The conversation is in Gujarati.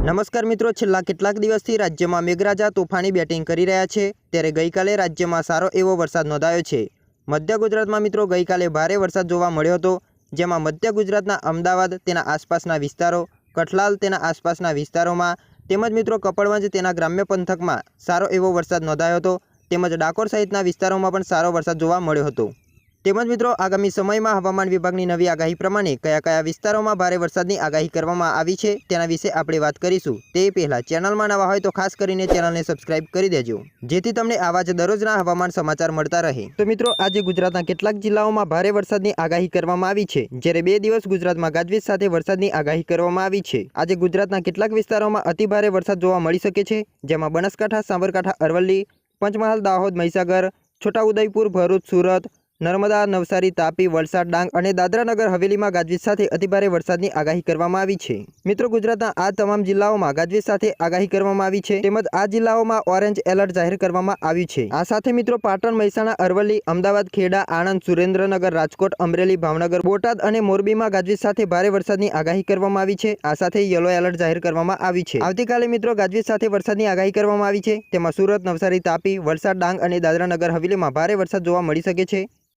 નમસ્કાર મિત્રો, છેલ્લા કેટલાક દિવસથી રાજ્યમાં મેઘરાજા તોફાની બેટિંગ કરી રહ્યા છે. ત્યારે ગઈકાલે રાજ્યમાં સારો એવો વરસાદ નોંધાયો છે. મધ્ય ગુજરાતમાં મિત્રો, ગઈકાલે ભારે વરસાદ જોવા મળ્યો હતો, જેમાં મધ્ય ગુજરાતના અમદાવાદ, તેના આસપાસના વિસ્તારો, કઠલાલ, તેના આસપાસના વિસ્તારોમાં, તેમજ મિત્રો, કપડવંજ, તેના ગ્રામ્ય પંથકમાં સારો એવો વરસાદ નોંધાયો હતો. તેમજ ડાકોર સહિતના વિસ્તારોમાં પણ સારો વરસાદ જોવા મળ્યો હતો. તેમજ મિત્રો, આગામી સમયમાં હવામાન વિભાગની નવી આગાહી પ્રમાણે કયા કયા વિસ્તારોમાં ભારે વરસાદની આગાહી કરવામાં આવી છે, તેના વિશે આપણે વાત કરીશું. તે પહેલાં ચેનલમાં નવા હોય તો ખાસ કરીને ચેનલને સબસ્ક્રાઇબ કરી દેજો, જેથી તમને આવા જ દરરોજના હવામાન સમાચાર મળતા રહે. તો મિત્રો, આજે ગુજરાતના કેટલાક જિલ્લાઓમાં ભારે વરસાદની આગાહી કરવામાં આવી છે, જ્યારે બે દિવસ ગુજરાતમાં ગાજવીજ સાથે વરસાદની આગાહી કરવામાં આવી છે. આજે ગુજરાતના કેટલાક વિસ્તારોમાં અતિભારે વરસાદ જોવા મળી શકે છે, જેમાં બનાસકાંઠા, સાબરકાંઠા, અરવલ્લી, પંચમહાલ, દાહોદ, મહીસાગર, છોટાઉદેપુર, ભરૂચ, સુરત નર્મદા, નવસારી, તાપી, વલસાડ, ડાંગ અને દાદરાનગર હવેલીમાં ગાજવીજ સાથે અતિભારે વરસાદની આગાહી કરવામાં આવી છે. મિત્રો, ગુજરાતના આ તમામ જિલ્લાઓમાં ગાજવીજ સાથે આગાહી કરવામાં આવી છે. તેમજ આ જિલ્લાઓમાં ઓરેન્જ એલર્ટ જાહેર કરવામાં આવ્યું છે. આ સાથે મિત્રો, પાટણ, મહેસાણા, અરવલ્લી, અમદાવાદ, ખેડા, આણંદ, સુરેન્દ્રનગર, રાજકોટ, અમરેલી, ભાવનગર, બોટાદ અને મોરબીમાં ગાજવીજ સાથે ભારે વરસાદની આગાહી કરવામાં આવી છે. આ સાથે યલો એલર્ટ જાહેર કરવામાં આવી છે. આવતીકાલે મિત્રો, ગાજવીજ સાથે વરસાદની આગાહી કરવામાં આવી છે. તેમાં સુરત, નવસારી, તાપી, વલસાડ, ડાંગ અને દાદરાનગર હવેલીમાં ભારે વરસાદ જોવા મળી શકે છે.